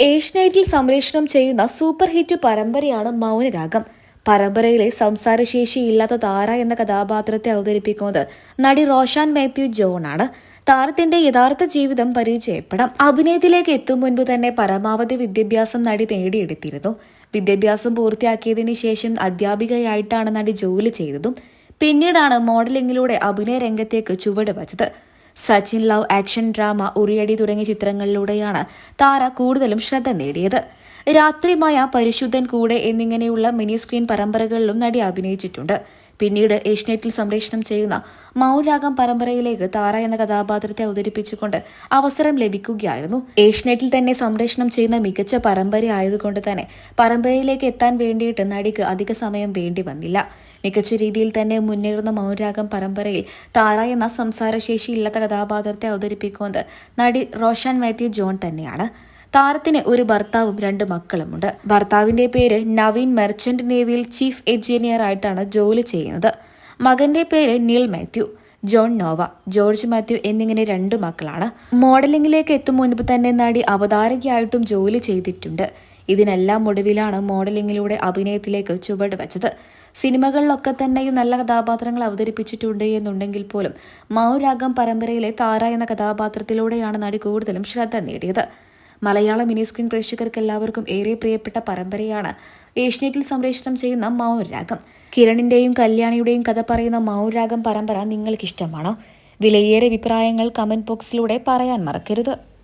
ഏഷ്യനെറ്റിൽ സംപ്രേഷണം ചെയ്യുന്ന super hit പരമ്പരയാണ് Mounaragam. പരമ്പരയിലെ സംസാരശേഷി ഇല്ലാത്ത താര എന്ന കഥാപാത്രത്തെ അവതരിപ്പിക്കുന്നത് നടി റോഷാൻ മാത്യു ജോൺ ആണ് താരത്തിന്റെ യഥാർത്ഥ ജീവിതം പരിചയപ്പെടാം. അഭിനയത്തിലേക്ക് എത്തും മുൻപ് തന്നെ പരമാവധി വിദ്യാഭ്യാസം നടി നേടിയെടുത്തിരുന്നു. വിദ്യാഭ്യാസം പൂർത്തിയാക്കിയതിനു ശേഷം അധ്യാപികയായിട്ടാണ് നടി ജോലി ചെയ്തതും. പിന്നീടാണ് മോഡലിംഗിലൂടെ അഭിനയ രംഗത്തേക്ക് ചുവട് വച്ചത്. Sachin love action drama Uriyadi തുടങ്ങിയ ചിത്രങ്ങളിലൂടെയാണ് താര കൂടുതലും ശ്രദ്ധ നേടിയത്. രാത്രിമായ പരിശുദ്ധൻ കൂടെ എന്നിങ്ങനെയുള്ള മിനി സ്ക്രീൻ പരമ്പരകളിലും നടി അഭിനയിച്ചിട്ടുണ്ട്. പിന്നീട് ഏഷ്യനെറ്റിൽ സംപ്രേഷണം ചെയ്യുന്ന മൗരാഗം പരമ്പരയിലേക്ക് താര എന്ന കഥാപാത്രത്തെ അവതരിപ്പിച്ചുകൊണ്ട് അവസരം ലഭിക്കുകയായിരുന്നു. ഏഷ്യനെറ്റിൽ തന്നെ സംപ്രേഷണം ചെയ്യുന്ന മികച്ച പരമ്പര ആയതുകൊണ്ട് തന്നെ പരമ്പരയിലേക്ക് എത്താൻ വേണ്ടിയിട്ട് നടിക്ക് അധിക സമയം വേണ്ടി വന്നില്ല. മികച്ച രീതിയിൽ തന്നെ മുന്നേറുന്ന മൗരാഗം പരമ്പരയിൽ താര എന്ന സംസാരശേഷിയില്ലാത്ത കഥാപാത്രത്തെ അവതരിപ്പിക്കുന്നത് നടി റോഷൻ മാത്യു ജോൺ തന്നെയാണ്. താരത്തിന് ഒരു ഭർത്താവും രണ്ട് മക്കളുമുണ്ട്. ഭർത്താവിന്റെ പേര് നവീൻ മെർച്ചന്റ് നേവിയിൽ ചീഫ് എഞ്ചിനീയർ ആയിട്ടാണ് ജോലി ചെയ്യുന്നത്. മകന്റെ പേര് Neil Mathew John Noah George Mathew എന്നിങ്ങനെ രണ്ടു മക്കളാണ്. മോഡലിംഗിലേക്ക് എത്തും മുൻപ് തന്നെ നടി അവതാരകയായിട്ടും ജോലി ചെയ്തിട്ടുണ്ട്. ഇതിനെല്ലാം ഒടുവിലാണ് മോഡലിംഗിലൂടെ അഭിനയത്തിലേക്ക് ചുവട് വെച്ചത്. സിനിമകളിലൊക്കെ തന്നെയും നല്ല കഥാപാത്രങ്ങൾ അവതരിപ്പിച്ചിട്ടുണ്ട് എന്നുണ്ടെങ്കിൽ പോലും മൗരാഗം പരമ്പരയിലെ താര എന്ന കഥാപാത്രത്തിലൂടെയാണ് നടി കൂടുതലും ശ്രദ്ധ നേടിയത്. മലയാള മിനി സ്ക്രീൻ പ്രേക്ഷകർക്ക് എല്ലാവർക്കും ഏറെ പ്രിയപ്പെട്ട പരമ്പരയാണ്. ഏഷ്യനെറ്റിൽ സംപ്രേഷണം ചെയ്യുന്ന മൗരാഗം കിരണിന്റെയും കല്യാണിയുടെയും കഥ പറയുന്ന മൗരാഗം പരമ്പര നിങ്ങൾക്കിഷ്ടമാണോ? വിലയേറെ അഭിപ്രായങ്ങൾ കമന്റ് ബോക്സിലൂടെ പറയാൻ മറക്കരുത്.